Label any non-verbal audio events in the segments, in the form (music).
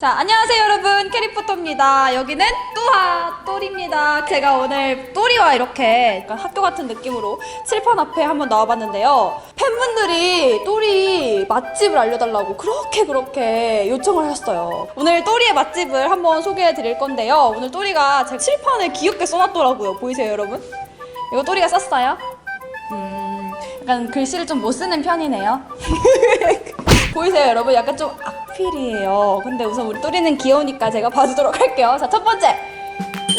자, 안녕하세요 여러분. 캐리포터입니다. 여기는 뚜하 똘입니다. 제가 오늘 똘이와 이렇게 약간 학교 같은 느낌으로 칠판 앞에 한번 나와봤는데요. 팬분들이 똘이 맛집을 알려달라고 그렇게 그렇게 요청을 하셨어요. 오늘 똘이의 맛집을 한번 소개해 드릴 건데요. 오늘 똘이가 제 칠판에 귀엽게 써놨더라고요. 보이세요 여러분? 이거 똘이가 썼어요. 음, 약간 글씨를 좀 못 쓰는 편이네요. (laughs) 보이세요 여러분? 약간 좀 악필이에요. 근데 우선 우리 또리는 귀여우니까 제가 봐주도록 할게요. 자, 첫 번째.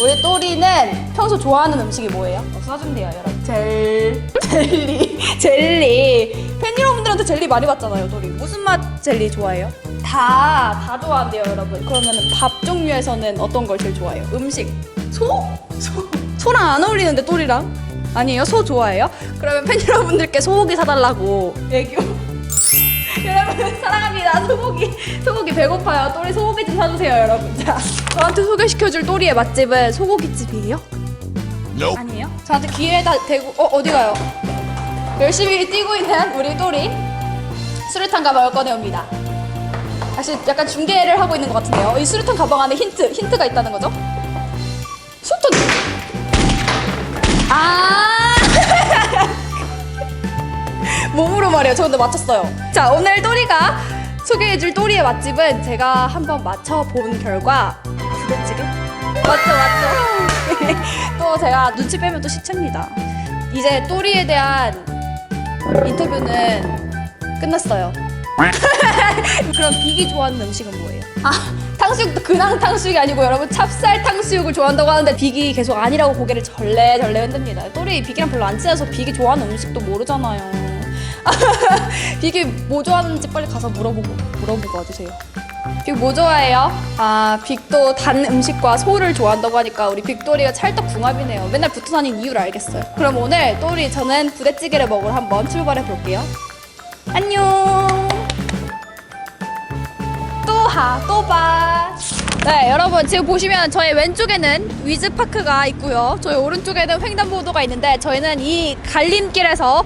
우리 또리는 평소 좋아하는 음식이 뭐예요? 어, 써준대요, 여러분. 젤, 젤리, (laughs) 젤리. 팬 여러분들한테 젤리 많이 받잖아요, 또리. 무슨 맛 젤리 좋아해요? 다, 다 좋아한대요, 여러분. 그러면 밥 종류에서는 어떤 걸 제일 좋아해요? 음식. 소? 소? 소랑 안 어울리는데, 또리랑? 아니에요? 소 좋아해요? 그러면 팬 여러분들께 소고기 사달라고 애교. (laughs) 여러분 사랑합니다 소고기 소고기 배고파요 또리 소고기 좀 사주세요 여러분 자 저한테 소개시켜줄 또리의 맛집은 소고기 집이에요? Nope. 아니에요? 저한테 기회다 대고 어 어디 가요? 열심히 뛰고 있는 우리 또리 수류탄 가방을 꺼내옵니다 다시 약간 중계를 하고 있는 것 같은데요 이 수류탄 가방 안에 힌트 힌트가 있다는 거죠? 말해요. 저 근데 맞췄어요. 자, 오늘 또리가 소개해줄 또리의 맛집은 제가 한번 맞춰본 결과 부대찌개? 맞죠, 맞죠. (laughs) 또 제가 눈치 빼면 또 시체입니다. 이제 또리에 대한 인터뷰는 끝났어요. (laughs) 그럼 빅이 좋아하는 음식은 뭐예요? 아, 탕수육도 그냥 탕수육이 아니고 여러분 찹쌀 탕수육을 좋아한다고 하는데 빅이 계속 아니라고 고개를 절레절레 흔듭니다. 또리 빅이랑 별로 안 친해서 빅이 좋아하는 음식도 모르잖아요. (laughs) 빅이 뭐 좋아하는지 빨리 가서 물어보고 물어보고 와주세요. 빅 뭐 좋아해요? 아 빅도 단 음식과 소를 좋아한다고 하니까 우리 빅도리가 찰떡궁합이네요. 맨날 붙어 다니는 이유를 알겠어요. 그럼 오늘 또리 저는 부대찌개를 먹으러 한번 출발해 볼게요. 안녕. 또 하 또 봐. 네 여러분 지금 보시면 저희 왼쪽에는 위즈파크가 있고요. 저희 오른쪽에는 횡단보도가 있는데 저희는 이 갈림길에서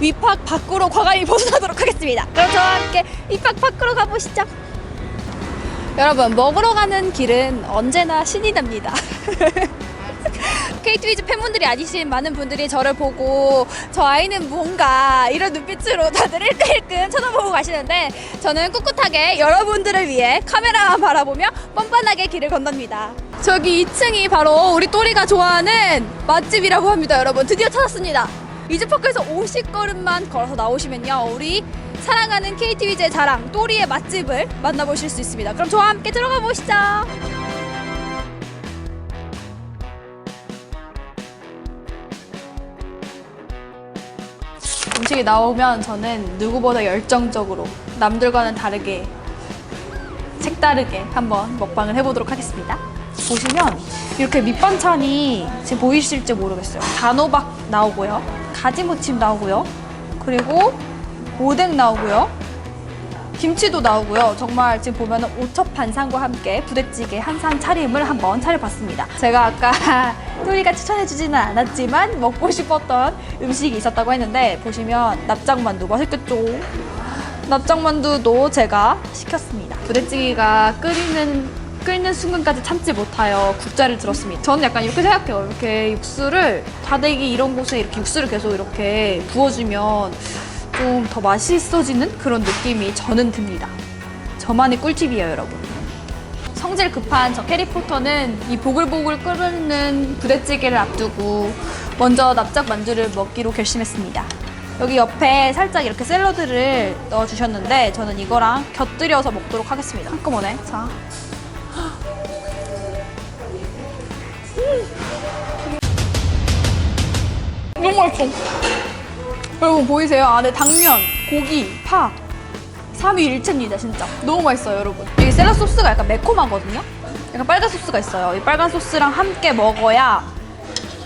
위팍 밖으로 과감히 벗어나도록 하겠습니다. 그럼 저와 함께 위팍 밖으로 가보시죠. 여러분 먹으러 가는 길은 언제나 신이 납니다. (laughs) 케이트위즈 팬분들이 아니신 많은 분들이 저를 보고 저 아이는 뭔가 이런 눈빛으로 다들 일끌일끌 쳐다보고 가시는데 저는 꿋꿋하게 여러분들을 위해 카메라만 바라보며 뻔뻔하게 길을 건넙니다. 저기 2층이 바로 우리 또리가 좋아하는 맛집이라고 합니다, 여러분. 드디어 찾았습니다. 이즈파크에서 50걸음만 걸어서 나오시면요, 우리 사랑하는 KT위즈의 자랑 또리의 맛집을 만나보실 수 있습니다. 그럼 저와 함께 들어가 보시죠. 음식이 나오면 저는 누구보다 열정적으로 남들과는 다르게 색다르게 한번 먹방을 해보도록 하겠습니다. 보시면 이렇게 밑반찬이 지금 보이실지 모르겠어요. 단호박 나오고요. 가지무침 나오고요. 그리고 오뎅 나오고요. 김치도 나오고요. 정말 지금 보면은 오첩 반상과 함께 부대찌개 한상 차림을 한번 차려봤습니다. 제가 아까 (laughs) 또리가 추천해주지는 않았지만 먹고 싶었던 음식이 있었다고 했는데 보시면 납작만두 맛있겠죠? 납작만두도 제가 시켰습니다. 부대찌개가 끓이는 끓는 순간까지 참지 못하여 국자를 들었습니다. 저는 약간 이렇게 생각해요. 이렇게 육수를 다대기 이런 곳에 이렇게 육수를 계속 이렇게 부어주면 좀 더 맛있어지는 그런 느낌이 저는 듭니다. 저만의 꿀팁이에요, 여러분. 성질 급한 저 캐리포터는 이 보글보글 끓는 부대찌개를 앞두고 먼저 납작 만두를 먹기로 결심했습니다. 여기 옆에 살짝 이렇게 샐러드를 넣어주셨는데 저는 이거랑 곁들여서 먹도록 하겠습니다. 한꺼번에. 자. 너무 맛있어. 여러분 보이세요? 안에 당면, 고기, 파. 삼위일체입니다 진짜. 너무 맛있어요 여러분. 이 샐러드 소스가 약간 매콤하거든요. 약간 빨간 소스가 있어요. 이 빨간 소스랑 함께 먹어야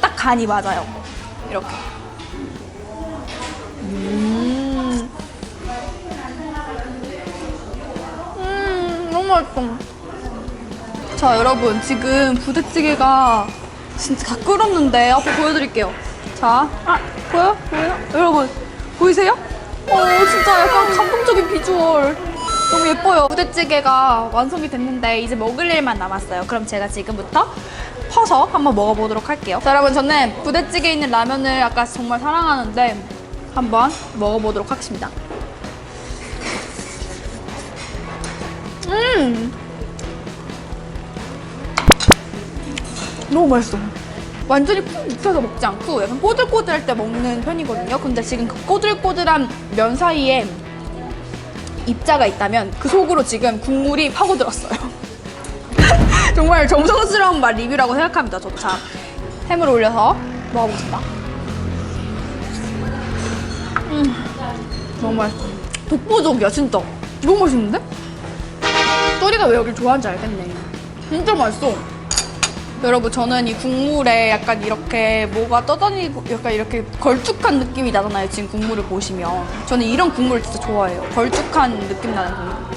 딱 간이 맞아요. 이렇게. 음. 음, 너무 맛있어. 자, 여러분, 지금 부대찌개가 진짜 다 끓었는데, 앞에 보여드릴게요. 자, 아, 보여? 보여요? 여러분, 보이세요? 어, 진짜 약간 감동적인 비주얼. 너무 예뻐요. 부대찌개가 완성이 됐는데 이제 먹을 일만 남았어요. 그럼 제가 지금부터 퍼서 한번 먹어보도록 할게요. 자, 여러분 저는 부대찌개 있는 라면을 아까 정말 사랑하는데 한번 먹어보도록 하겠습니다. 음! 너무 맛있어. 완전히 푹 익혀서 먹지 않고 약간 꼬들꼬들할 때 먹는 편이거든요. 근데 지금 그 꼬들꼬들한 면 사이에 입자가 있다면 그 속으로 지금 국물이 파고들었어요. (laughs) 정말 정성스러운 맛 리뷰라고 생각합니다. 저차 햄을 올려서 먹어보겠습니다. 음, 너무. 독보적이야 진짜. 너무 맛있는데? 또리가 왜 여길 좋아하는지 알겠네. 진짜 맛있어. 여러분 저는 이 국물에 약간 이렇게 뭐가 떠다니고 약간 이렇게 걸쭉한 느낌이 나잖아요 지금 국물을 보시면. 저는 이런 국물을 진짜 좋아해요. 걸쭉한 느낌 나는 국물.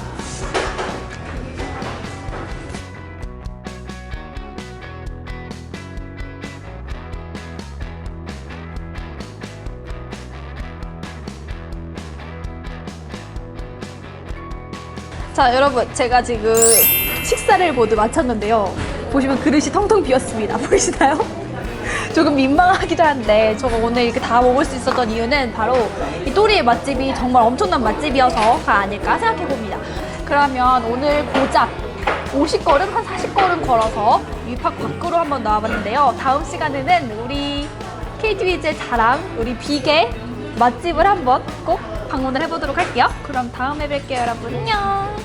자 여러분 제가 지금 식사를 모두 마쳤는데요 보시면 그릇이 텅텅 비었습니다. (laughs) 보이시나요? 조금 민망하기도 한데 제가 오늘 이렇게 다 먹을 수 있었던 이유는 바로 이 또리의 맛집이 정말 엄청난 맛집이어서가 아닐까 생각해 봅니다. 그러면 오늘 고작 50걸음? 한 40걸음 걸어서 위팍 밖으로 한번 나와봤는데요. 다음 시간에는 우리 KTV즈의 자랑 우리 비계 맛집을 한번 꼭 방문을 해보도록 할게요. 그럼 다음에 뵐게요 여러분. 안녕